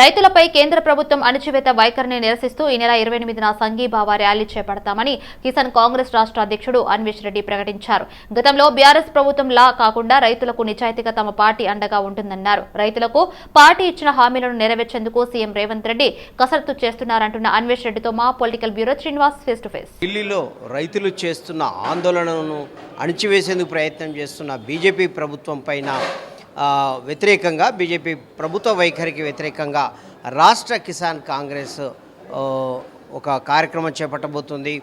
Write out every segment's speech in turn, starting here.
రైతులపై కేంద్ర ప్రభుత్వం అణచివేత వైఖరిని నిరసిస్తూ ఈ నెల ఇరవై ఎనిమిదిన సంఘీభావ ర్యాలీ చేపడతామని కిసాన్ కాంగ్రెస్ రాష్ట్ర అధ్యక్షుడు అన్వేష్ రెడ్డి ప్రకటించారు. గతంలో బీఆర్ఎస్ ప్రభుత్వం లా కాకుండా రైతులకు నిజాయితీగా తమ పార్టీ అండగా ఉంటుందన్నారు. రైతులకు పార్టీ ఇచ్చిన హామీలను నెరవేర్చేందుకు సీఎం రేవంత్ రెడ్డి కసరత్తు చేస్తున్నారంటున్న అన్వేష్ రెడ్డితో మా political bureau Srinivas face to face. ఢిల్లీలో రైతులు చేస్తున్న ఆందోళనను అణిచివేసేందుకు ప్రయత్నం చేస్తున్న బీజేపీ ప్రభుత్వం పైన వ్యతిరేకంగా బీజేపీ ప్రభుత్వ వైఖరికి వ్యతిరేకంగా రాష్ట్ర కిసాన్ కాంగ్రెస్ ఒక కార్యక్రమం చేపట్టబోతుంది.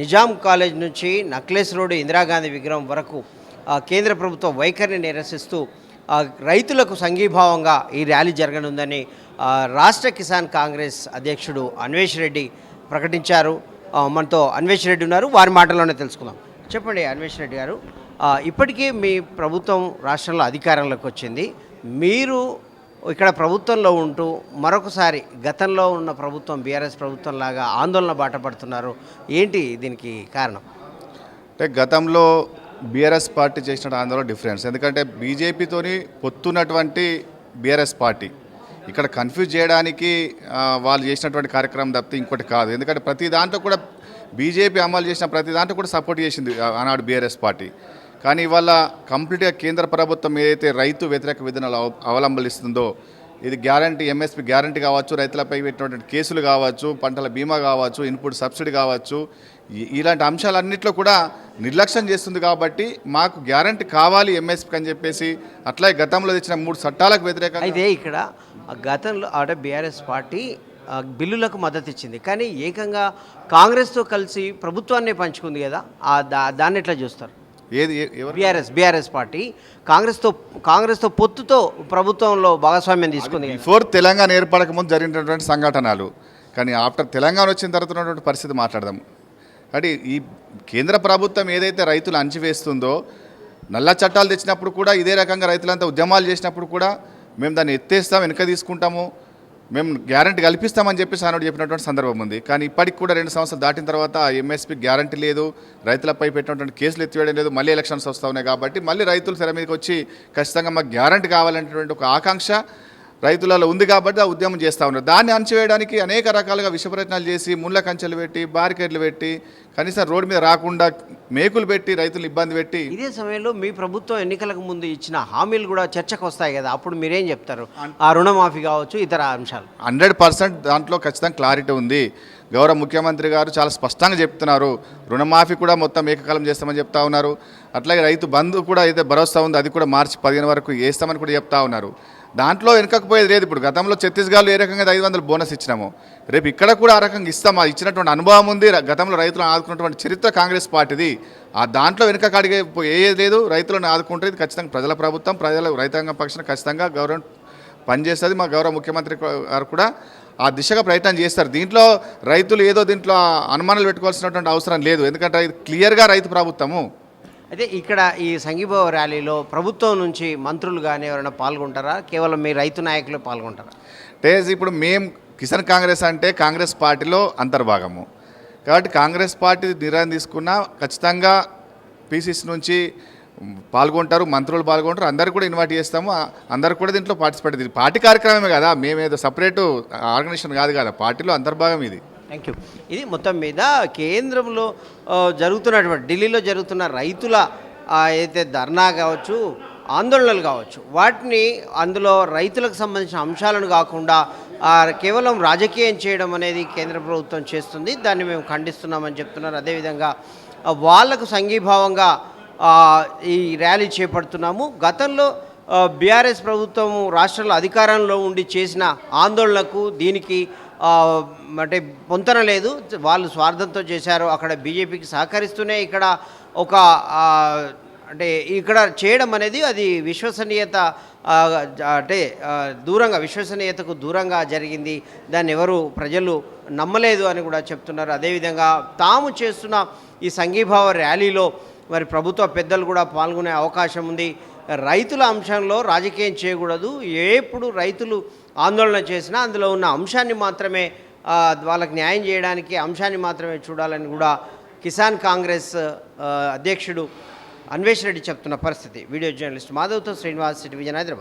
నిజాం కాలేజ్ నుంచి నక్లెస్ రోడ్ ఇందిరాగాంధీ విగ్రహం వరకు కేంద్ర ప్రభుత్వ వైఖరిని నిరసిస్తూ రైతులకు సంఘీభావంగా ఈ ర్యాలీ జరగనుందని రాష్ట్ర కిసాన్ కాంగ్రెస్ అధ్యక్షుడు అన్వేష్ రెడ్డి ప్రకటించారు. మనతో అన్వేష్ రెడ్డి ఉన్నారు. వారి మాటల్లోనే తెలుసుకుందాం. చెప్పండి అన్వేష్ రెడ్డి గారు. ఇప్పటికీ మీ ప్రభుత్వం రాష్ట్రంలో అధికారంలోకి వచ్చింది. మీరు ఇక్కడ ప్రభుత్వంలో ఉంటూ మరొకసారి గతంలో ఉన్న ప్రభుత్వం బీఆర్ఎస్ ప్రభుత్వం లాగా ఆందోళన బాట పడుతున్నారు. ఏంటి దీనికి కారణం? అంటే గతంలో బీఆర్ఎస్ పార్టీ చేసిన ఆందోళన డిఫరెన్స్. ఎందుకంటే బీజేపీతోని పొత్తున్నటువంటి బీఆర్ఎస్ పార్టీ. ఇక్కడ కన్ఫ్యూజ్ చేయడానికి వాళ్ళు చేసినటువంటి కార్యక్రమం తప్పితే ఇంకోటి కాదు. ఎందుకంటే ప్రతి దాంట్లో కూడా బీజేపీ అమలు చేసిన ప్రతి దాంట్లో కూడా సపోర్ట్ చేసింది ఆనాడు బీఆర్ఎస్ పార్టీ. కానీ ఇవాళ కంప్లీట్గా కేంద్ర ప్రభుత్వం ఏదైతే రైతు వ్యతిరేక విధానాలు అవలంబిస్తుందో ఇది గ్యారంటీ ఎంఎస్పీ గ్యారంటీ కావచ్చు రైతులపై పెట్టినటువంటి కేసులు కావచ్చు పంటల బీమా కావచ్చు ఇన్పుట్ సబ్సిడీ కావచ్చు ఇలాంటి అంశాలన్నింటిలో కూడా నిర్లక్ష్యం చేస్తుంది కాబట్టి మాకు గ్యారంటీ కావాలి ఎంఎస్పీకి అని చెప్పేసి అట్లాగే గతంలో తెచ్చిన మూడు చట్టాలకు వ్యతిరేకంగా అయితే ఇక్కడ ఆ గతంలో ఆడ బీఆర్ఎస్ పార్టీ ఆ, బిల్లులకు మద్దతు ఇచ్చింది. కానీ ఏకంగా కాంగ్రెస్తో కలిసి ప్రభుత్వాన్ని పంచుకుంది కదా ఆ దా దాన్ని ఎట్లా చూస్తారు? ఏది బీఆర్ఎస్ బీఆర్ఎస్ పార్టీ. కాంగ్రెస్తో కాంగ్రెస్తో పొత్తుతో ప్రభుత్వంలో భాగస్వామ్యం తీసుకుంది. కదా. బిఫోర్ తెలంగాణ ఏర్పడక ముందు జరిగినటువంటి సంఘటనలు. కానీ ఆఫ్టర్ తెలంగాణ వచ్చిన తర్వాత ఉన్నటువంటి పరిస్థితి మాట్లాడదాం. అంటే ఈ కేంద్ర ప్రభుత్వం ఏదైతే రైతులు అంచివేస్తుందో నల్ల చట్టాలు తెచ్చినప్పుడు కూడా ఇదే రకంగా రైతులంతా ఉద్యమాలు చేసినప్పుడు కూడా మేము దాన్ని ఎత్తేస్తాం వెనక తీసుకుంటాము. మేము గ్యారంటీ కల్పిస్తామని చెప్పేసి ఆనాడు చెప్పినటువంటి సందర్భం ఉంది. కానీ ఇప్పటికి కూడా రెండు సంవత్సరాలు దాటిన తర్వాత ఎంఎస్పీ గ్యారంటీ లేదు రైతులపై పెట్టినటువంటి కేసులు ఎత్తివేయడం లేదు మళ్ళీ ఎలక్షన్స్ వస్తూ ఉన్నాయి కాబట్టి మళ్ళీ రైతులు తెర మీదకి వచ్చి ఖచ్చితంగా మాకు గ్యారంటీ కావాలనేటువంటి ఒక ఆకాంక్ష రైతులలో ఉంది కాబట్టి ఆ ఉద్యమం చేస్తూ ఉన్నారు. దాన్ని అణచివేయడానికి అనేక రకాలుగా విష ప్రయత్నాలు చేసి ముళ్ళ కంచెలు పెట్టి బారికేడ్లు పెట్టి కనీసం రోడ్డు మీద రాకుండా మేకులు పెట్టి రైతులు ఇబ్బంది పెట్టి ఇదే సమయంలో మీ ప్రభుత్వం ఎన్నికలకు ముందు ఇచ్చిన హామీలు కూడా చర్చకు వస్తాయి కదా. అప్పుడు మీరేం చెప్తారు? ఆ రుణమాఫీ కావచ్చు ఇతర అంశాలు. హండ్రెడ్ పర్సెంట్ దాంట్లో ఖచ్చితంగా క్లారిటీ ఉంది. గౌరవ ముఖ్యమంత్రి గారు చాలా స్పష్టంగా చెప్తున్నారు. రుణమాఫీ కూడా మొత్తం ఏకకాలం చేస్తామని చెప్తా ఉన్నారు. అట్లాగే రైతు బంధు కూడా అయితే భరోసా ఉంది అది కూడా మార్చి పదిహేను వరకు వేస్తామని కూడా చెప్తా ఉన్నారు. దాంట్లో వెనకపోయేది లేదు ఇప్పుడు. గతంలో ఛత్తీస్గఢ్లో ఏ రకంగా ఐదు వందలు బోనస్ ఇచ్చినాము. రేపు ఇక్కడ కూడా ఆ రకంగా ఇస్తాం ఆ ఇచ్చినటువంటి అనుభవం ఉంది. గతంలో రైతులను ఆదుకున్నటువంటి చరిత్ర కాంగ్రెస్ పార్టీది. ఆ దాంట్లో వెనుక కాడిగే ఏది లేదు రైతులను ఆదుకుంటే ఇది ఖచ్చితంగా ప్రజల ప్రభుత్వం ప్రజల రైతాంగం పక్షాన ఖచ్చితంగా గౌరవం పనిచేస్తుంది. మా గౌరవ ముఖ్యమంత్రి గారు కూడా ఆ దిశగా ప్రయత్నం చేస్తారు. దీంట్లో రైతులు ఏదో దీంట్లో అనుమానాలు పెట్టుకోవాల్సినటువంటి అవసరం లేదు. ఎందుకంటే ఇది క్లియర్గా రైతు ప్రభుత్వము. అయితే ఇక్కడ ఈ సంఘీభావ ర్యాలీలో ప్రభుత్వం నుంచి మంత్రులు కానీ ఎవరైనా పాల్గొంటారా? కేవలం మీ రైతు నాయకులు పాల్గొంటారా? అంటే ఇప్పుడు మేం కిసాన్ కాంగ్రెస్ అంటే కాంగ్రెస్ పార్టీలో అంతర్భాగము. కాబట్టి కాంగ్రెస్ పార్టీ నిర్ణయం తీసుకున్నా ఖచ్చితంగా పీసీసీ నుంచి పాల్గొంటారు మంత్రులు పాల్గొంటారు అందరు కూడా ఇన్వైట్ చేస్తాము. అందరు కూడా దీంట్లో పార్టిసిపేట్ ఇది పార్టీ కార్యక్రమమే కదా. మేమేదో సపరేటు ఆర్గనైజేషన్ కాదు కదా. పార్టీలో అంతర్భాగం ఇది. థ్యాంక్ యూ ఇది మొత్తం మీద కేంద్రంలో జరుగుతున్నటువంటి ఢిల్లీలో జరుగుతున్న రైతుల అయితే ధర్నా కావచ్చు ఆందోళనలు కావచ్చు. వాటిని అందులో రైతులకు సంబంధించిన అంశాలను కాకుండా కేవలం రాజకీయం చేయడం అనేది కేంద్ర ప్రభుత్వం చేస్తుంది. దాన్ని మేము ఖండిస్తున్నామని చెప్తున్నారు. అదేవిధంగా వాళ్ళకు సంఘీభావంగా ఈ ర్యాలీ చేపడుతున్నాము. గతంలో బీఆర్ఎస్ ప్రభుత్వం రాష్ట్రంలో అధికారంలో ఉండి చేసిన ఆందోళనకు దీనికి అంటే పొంతన లేదు. వాళ్ళు స్వార్థంతో చేశారు. అక్కడ బీజేపీకి సహకరిస్తూనే ఇక్కడ ఒక అంటే ఇక్కడ చేయడం అనేది అది విశ్వసనీయత అంటే దూరంగా విశ్వసనీయతకు దూరంగా జరిగింది. దాన్ని ఎవరు ప్రజలు నమ్మలేదు అని కూడా చెప్తున్నారు. అదేవిధంగా తాము చేస్తున్న ఈ సంఘీభావ ర్యాలీలో మరి ప్రభుత్వ పెద్దలు కూడా పాల్గొనే అవకాశం ఉంది. రైతుల అంశంలో రాజకీయం చేయకూడదు. ఎప్పుడు రైతులు ఆందోళన చేసినా అందులో ఉన్న అంశాన్ని మాత్రమే వాళ్ళకి న్యాయం చేయడానికి అంశాన్ని మాత్రమే చూడాలని కూడా కిసాన్ కాంగ్రెస్ అధ్యక్షుడు అన్వేష్ రెడ్డి చెప్తున్న పరిస్థితి. వీడియో జర్నలిస్ట్ మాధవ్తో శ్రీనివాస్ సిటీ విజయన్ హైదరాబాద్